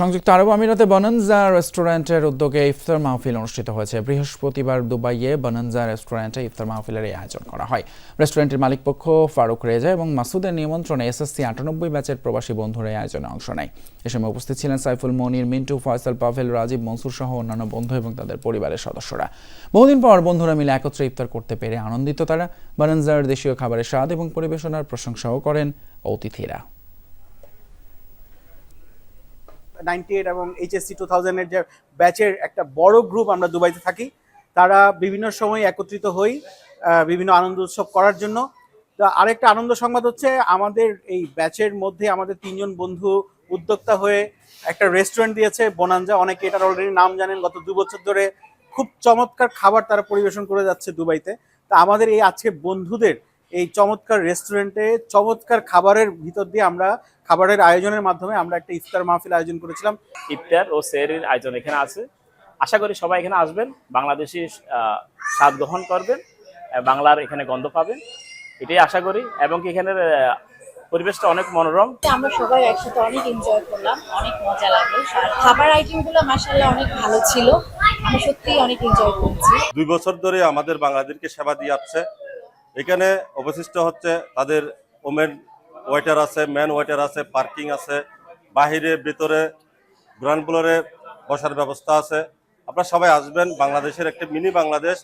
সংযুক্ত আরব আমিরাতে বনানজা রেস্টুরেন্টের উদ্যোগে ইফতার মাহফিল অনুষ্ঠিত হয়েছে। বৃহস্পতিবার দুবাইয়ে বনানজা রেস্টুরেন্টে ইফতার মাহফিলের এই আয়োজন করা হয়। রেস্টুরেন্টের মালিকপক্ষ ফারুক রেজা এবং মাসুদের নিমন্ত্রণে এসএসসি আটানব্বই ব্যাচের প্রবাসী বন্ধুরা এই আয়োজনে অংশ নেয়। এ সময় উপস্থিত ছিলেন সাইফুল মনির, মিন্টু, ফয়সাল, পাভেল, রাজীব, মনসুর সহ অন্যান্য বন্ধু এবং তাদের পরিবারের সদস্যরা। বহুদিন পর বন্ধুরা মিলে একত্রে ইফতার করতে পেরে আনন্দিত তারা। বনানজার দেশীয় খাবারের স্বাদ এবং পরিবেশনার প্রশংসাও করেন অতিথিরা। নাইনটি এইট এবং এইচএসসি টু থাউজেন্ডের যে ব্যাচের একটা বড় গ্রুপ আমরা দুবাইতে থাকি, তারা বিভিন্ন সময় একত্রিত হই বিভিন্ন আনন্দ উৎসব করার জন্য। তা আরেকটা আনন্দ সংবাদ হচ্ছে, আমাদের এই ব্যাচের মধ্যে আমাদের তিনজন বন্ধু উদ্যোক্তা হয়ে একটা রেস্টুরেন্ট দিয়েছে, বোনাঞ্জা। অনেকে এটার অলরেডি নাম জানেন, গত দু বছর ধরে খুব চমৎকার খাবার তারা পরিবেশন করে যাচ্ছে দুবাইতে। তা আমাদের এই আজকে বন্ধুদের এই চমৎকার রেস্টুরেন্টে চমৎকার খাবারের ভিতর দিয়ে আমরা খাবারের আয়োজনের মাধ্যমে আমরা একটা ইফতার মাহফিল আয়োজন করেছিলাম। ইফতার ও সেহরির আয়োজন এখানে আছে। আশা করি সবাই এখানে আসবেন বাংলাদেশি আহ, স্বাদ গ্রহণ করবেন বাংলার এখানে গন্ধ পাবেন। এটাই আশা করি এবং এখানের পরিবেশটা অনেক মনোরম। আমরা সবাই একসাথে অনেক এনজয় করলাম অনেক মজা লাগল। খাবার আইটেমগুলো মাসাল্লাহ অনেক ভালো ছিল। আমি সত্যিই অনেক এনজয় করছি। দুই বছর ধরে আমাদের বাংলাদেশকে সেবা দিয়ে আসছে। এখানে অবশিষ্ট হচ্ছে তাদের ওমেন ওয়েটার আছে ম্যান ওয়েটার আছে পার্কিং আছে, বাহিরে, ভিতরে গ্রাউন্ড ফ্লোরে বসার ব্যবস্থা আছে। আপনারা সবাই আসবেন, বাংলাদেশের একটি মিনি বাংলাদেশ।